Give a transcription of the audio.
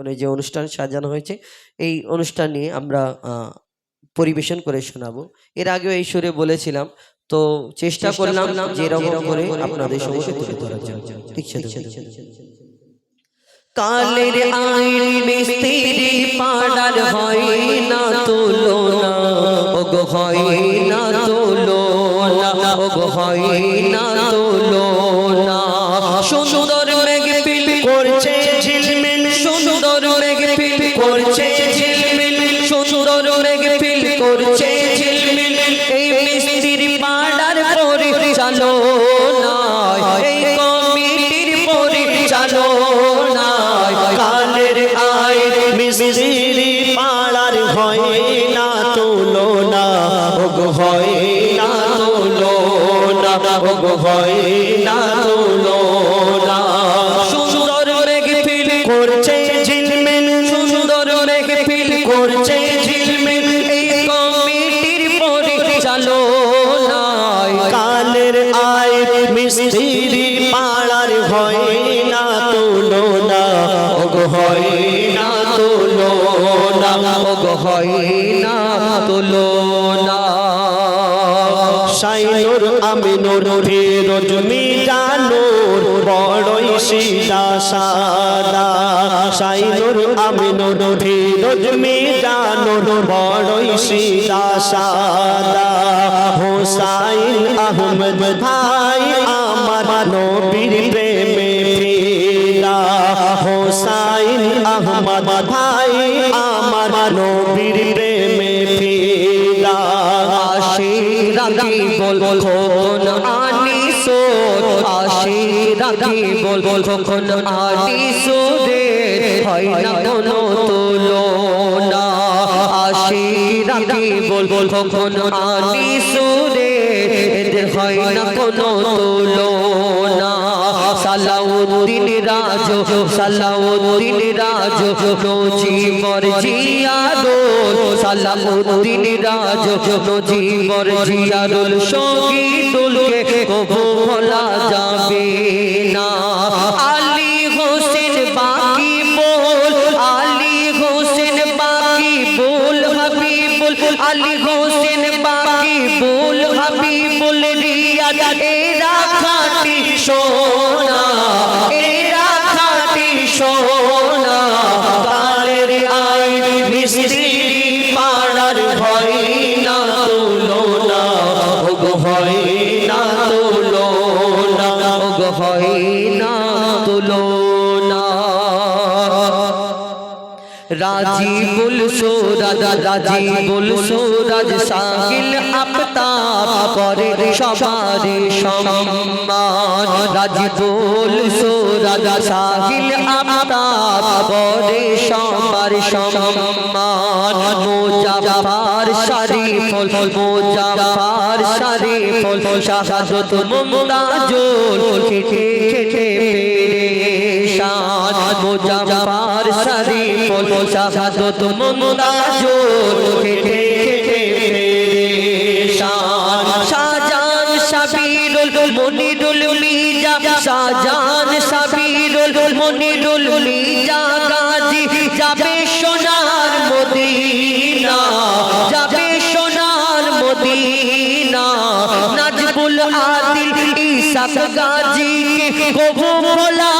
প্রাঙ্গণে যে অনুষ্ঠান সাজানো হয়েছে এই অনুষ্ঠান নিয়ে আমরা পরিবেশন করে শোনাবো। এর আগেও এই সুরে বলেছিলাম তো চেষ্টা করলাম যে এরকম করে আপনাদের সমস্যা তুলে ধরার জন্য। ঠিক আছে কালের আইন মিস্ত্রি পাড়ার হয় না তুলনা। ওগো হয় না তুলনা। ওগো হয় না সুন্দর মেঘ করছে ঝিলমিল। এই মিস্ত্রি পাড়ার পরিচালনা এই কমিটির পরিচালনা কালের আয় মিস্ত্রি পাড়ার হয় না তুলনা ওগো হয় না তুলনা ওগো হয় না তুলনা। মিস্ত্রি পাড়ার হয় না তুলনা, ওগো হয় না তুলনা, ওগো হয় না তুলনা। সাইনুর আমিনুর ফিরোজ মিজানুর বড়ই সিদা সাদা। সাইনুর আমিনুর ফিরোজ মিজানুর বড়ই সিদা সাদা। হোসাইন আহমদ ভাই নবীর প্রেমে ফিরা হোসাইন আহমদ ভাই, আমার নবীর প্রেমে ফিরা। আশি রাখি বল খোকন আনি সোর আশি রাখি বল খোকন আনি সোরে হয় না কোনো তুলনা। আশি রাখি বল খোকন আনি এদের হয় না কোনো তুলনা। সালাউদ্দিন রাজ সালাউদ্দিন রাজ নজি মরজিয়াদোল সালাউদ্দিন রাজ নজি মরজিয়াদোল সঙ্গী দুলকে কবু ভোলা যাবে না। হোসেন বাকি বল হাবিবুল রিয়াদ এরা খাটি সোনা এরা খাটি সোনা। আই মিস্ত্রি পাড়ার হয় না তুলনা ওগো হয় না তুলনা ওগো হয় না তুলনা রাজিবুল সুরাজ রাজিবুল সুরাজ সাহিল আফতাব করে সবার সম্মান রাজিবুল সুরাজ সাহিল আফতাব করে সবার সম্মান মুজাফার শরীফুল মুজাফার শরীফুল শাহাদত মুমতাজুল খেটে খেটে পেরেশান মুজাফার শরীফুল শাহাদত মুমতাজুল খেটে খেটে পেরেশান শাহজান সাবিরুল মনিরুল মিজা শাহজান সাবিরুল মনিরুল মিজা গাজী, যাবে সোনার মদিনা, যাবে সোনার মদিনা নাজবুল কবু বলা